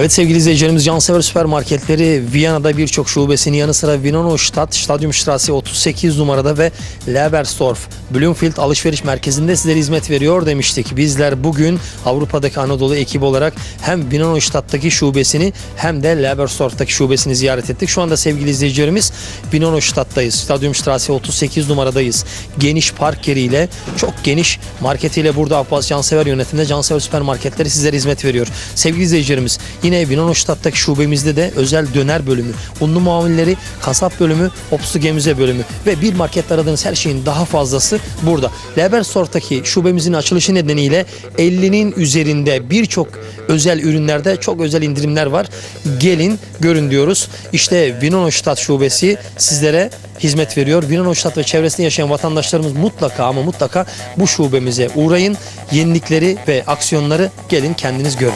Evet sevgili izleyicilerimiz Cansever Süpermarketleri Viyana'da birçok şubesinin yanı sıra Vienonostadt Stadyumstrasse 38 numarada ve Lebersdorf Bloomfield alışveriş merkezinde sizlere hizmet veriyor demiştik. Bizler bugün Avrupa'daki Anadolu ekibi olarak hem Vienonostadt'taki şubesini hem de Lebersdorf'taki şubesini ziyaret ettik. Şu anda sevgili izleyicilerimiz Vienonostadt'tayız. Stadyumstrasse 38 numaradayız. Geniş park yeriyle çok geniş marketiyle burada Abbas Cansever yönetiminde Cansever Süpermarketleri sizlere hizmet veriyor. Sevgili izleyicilerimiz yine Vienonostadt'taki şubemizde de özel döner bölümü, unlu mamulleri, kasap bölümü, opsu gemize bölümü ve bir markette aradığınız her şeyin daha fazlası burada. Lebersdorf'taki şubemizin açılışı nedeniyle 50'nin üzerinde birçok özel ürünlerde çok özel indirimler var. Gelin görün diyoruz. İşte Vienonostadt şubesi sizlere hizmet veriyor. Vienonostadt ve çevresinde yaşayan vatandaşlarımız mutlaka ama mutlaka bu şubemize uğrayın. Yenilikleri ve aksiyonları gelin kendiniz görün.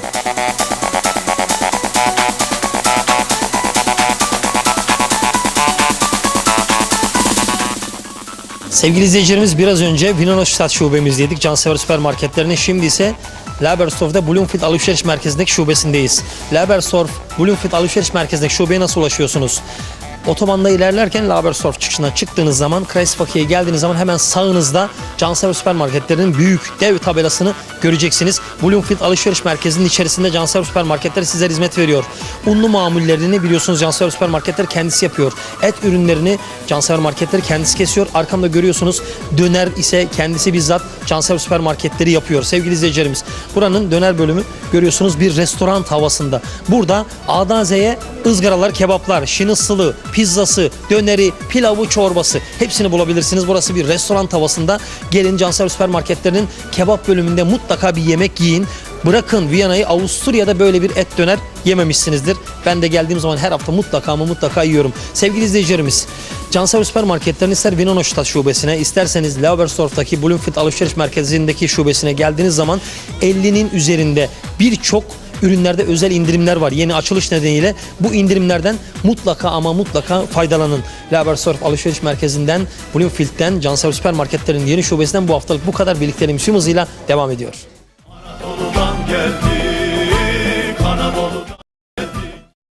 Sevgili izleyicilerimiz biraz önce Vienonostadt şubemizdeydik. Cansever süpermarketlerinin şimdi ise Labersdorf'da Bloomfield alışveriş merkezindeki şubesindeyiz. Labersdorf Bloomfield alışveriş merkezindeki şubeye nasıl ulaşıyorsunuz? Otobanda ilerlerken Labersdorf çıkışına çıktığınız zaman Kreisfakir'e geldiğiniz zaman hemen sağınızda Cansever süpermarketlerinin büyük dev tabelasını göreceksiniz. Bloomfield alışveriş merkezinin içerisinde Cansever süpermarketleri sizlere hizmet veriyor. Unlu mamullerini biliyorsunuz Cansever süpermarketleri kendisi yapıyor. Et ürünlerini Cansever marketleri kendisi kesiyor. Arkamda görüyorsunuz döner ise kendisi bizzat Cansever süpermarketleri yapıyor. Sevgili izleyicilerimiz buranın döner bölümü görüyorsunuz bir restoran havasında. Burada A'dan Z'ye ızgaralar, kebaplar, şinitsılı, pizzası, döneri, pilavı, çorbası hepsini bulabilirsiniz. Burası bir restoran havasında. Gelin Cansever süpermarketlerinin kebap bölümünde mutlaka bir yemek yiyin. Bırakın Viyana'yı Avusturya'da böyle bir et döner yememişsinizdir. Ben de geldiğim zaman her hafta mutlaka ama mutlaka yiyorum. Sevgili izleyicilerimiz, Cansever süpermarketlerin ister Vienonostadt şubesine, isterseniz Leobersdorf'taki Bloomfield alışveriş merkezindeki şubesine geldiğiniz zaman 50'nin üzerinde birçok ürünlerde özel indirimler var. Yeni açılış nedeniyle bu indirimlerden mutlaka ama mutlaka faydalanın. Labersurf Alışveriş Merkezi'nden, Bloomfield'den, Cansever Süpermarketlerin yeni şubesinden bu haftalık bu kadar birlikteliğimiz hızıyla devam ediyor. Anadolu'dan gel